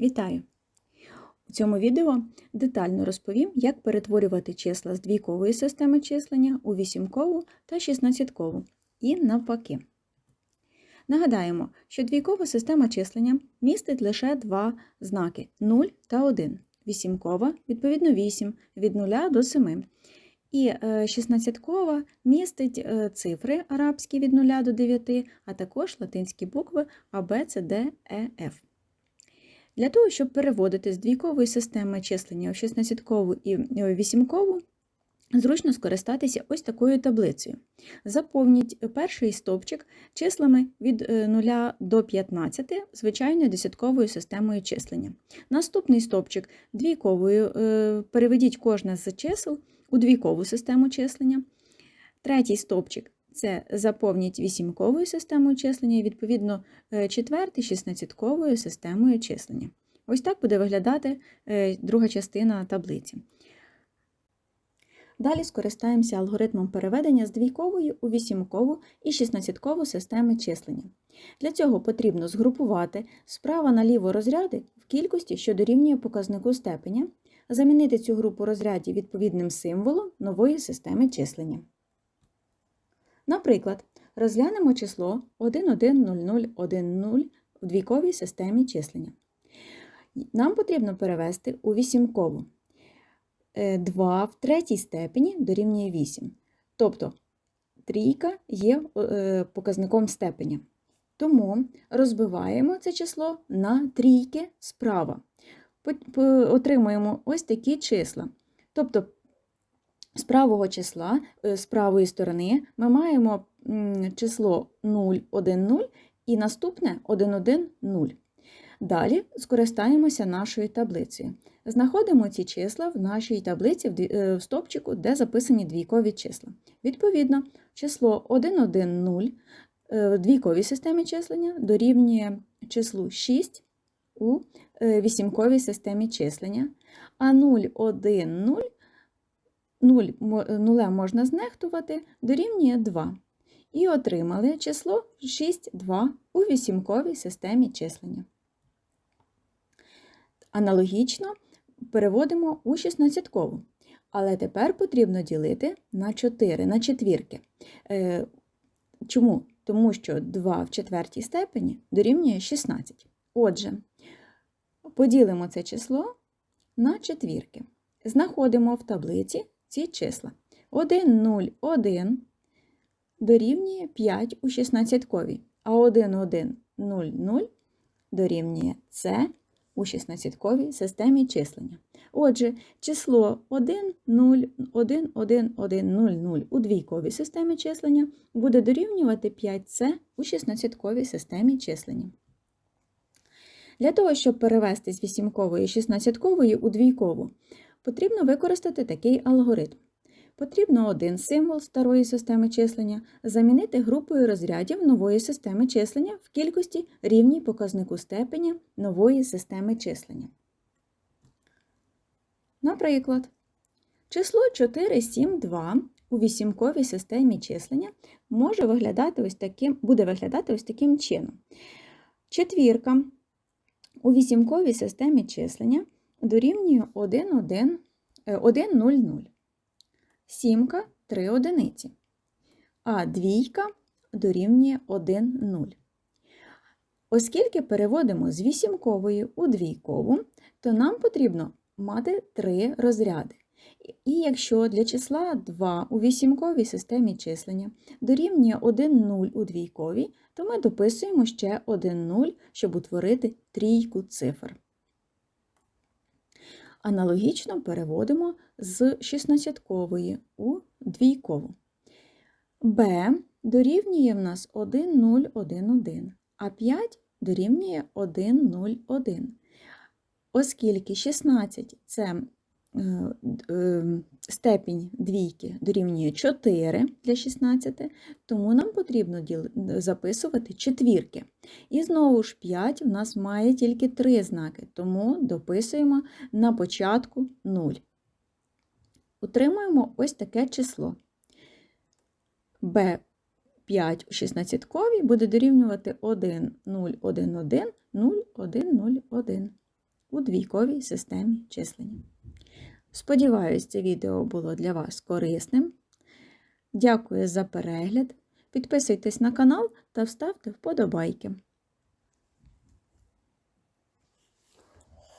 Вітаю! У цьому відео детально розповім, як перетворювати числа з двійкової системи числення у вісімкову та шістнадцяткову і навпаки. Нагадаємо, що двійкова система числення містить лише два знаки 0 та 1. Вісімкова, відповідно 8, від 0 до 7. І е, шістнадцяткова містить е, цифри арабські від 0 до 9, а також латинські букви А, Б, С, Д, Е, Ф. Для того, щоб переводити з двійкової системи числення в шістнадцяткову і вісімкову, зручно скористатися ось такою таблицею. Заповніть перший стовпчик числами від 0 до 15 звичайною десятковою системою числення. Наступний стовпчик двійковою переведіть кожне з чисел у двійкову систему числення. Третій стовпчик це заповніть вісімковою системою числення і, відповідно, четвертий шістнадцятковою системою числення. Ось так буде виглядати друга частина таблиці. Далі скористаємося алгоритмом переведення з двійкової у вісімкову і шістнадцяткову системи числення. Для цього потрібно згрупувати справа наліво розряди в кількості, що дорівнює показнику степеня, замінити цю групу розрядів відповідним символом нової системи числення. Наприклад, розглянемо число 110010 в двійковій системі числення. Нам потрібно перевести у вісімкову. 2 в третій степені дорівнює 8. Тобто трійка є показником степеня. Тому розбиваємо це число на трійки справа. Отримуємо ось такі числа. Тобто з правого числа, з правої сторони, ми маємо число 0, 1, 0 і наступне 1, 1, 0. Далі скористаємося нашою таблицею. Знаходимо ці числа в нашій таблиці в стопчику, де записані двійкові числа. Відповідно, число 1, 1, 0 в двійковій системі числення дорівнює числу 6 у вісімковій системі числення, а 0, 1, 0 0 нулем можна знехтувати, дорівнює 2. І отримали число 6, 2 у вісімковій системі числення. Аналогічно переводимо у 16-кову. Але тепер потрібно ділити на 4, на четвірки. Чому? Тому що 2 в четвертій степені дорівнює 16. Отже, поділимо це число на четвірки. Знаходимо в таблиці ці числа. 1, 0, 1 дорівнює 5 у 16-ковій, а 1, 1, 0, 0 дорівнює С у 16-ковій системі числення. Отже, число 1, 0, 1, 1, 1, 0, 0 у двійковій системі числення буде дорівнювати 5С у 16-ковій системі числення. Для того, щоб перевести з вісімкової 16-кової у двійкову, потрібно використати такий алгоритм. Потрібно один символ старої системи числення замінити групою розрядів нової системи числення в кількості рівній показнику степеня нової системи числення. Наприклад, число 472 у вісімковій системі числення може виглядати ось таким, буде виглядати ось таким чином. Четвірка у вісімковій системі числення дорівнює 1, 1, 1, 0, 0 сімка 3 одиниці, а двійка дорівнює 1 0. Оскільки переводимо з вісімкової у двійкову, то нам потрібно мати три розряди. І якщо для числа 2 у вісімковій системі числення дорівнює 1 0 у двійковій, то ми дописуємо ще 1 0, щоб утворити трійку цифр. Аналогічно переводимо з 16-кової у двійкову. Б дорівнює в нас 1, 0, 1, 1, а 5 дорівнює 1, 0, 1. Оскільки 16 це степінь двійки дорівнює 4 для 16, тому нам потрібно записувати четвірки. І знову ж 5 у нас має тільки 3 знаки, тому дописуємо на початку 0. Утримуємо ось таке число. b 5 у 16 буде дорівнювати 1, 0, 1, 1, 0, 1, 0, 1. у двійковій системі числення. Сподіваюсь, це відео було для вас корисним. Дякую за перегляд. Підписуйтесь на канал та ставте вподобайки.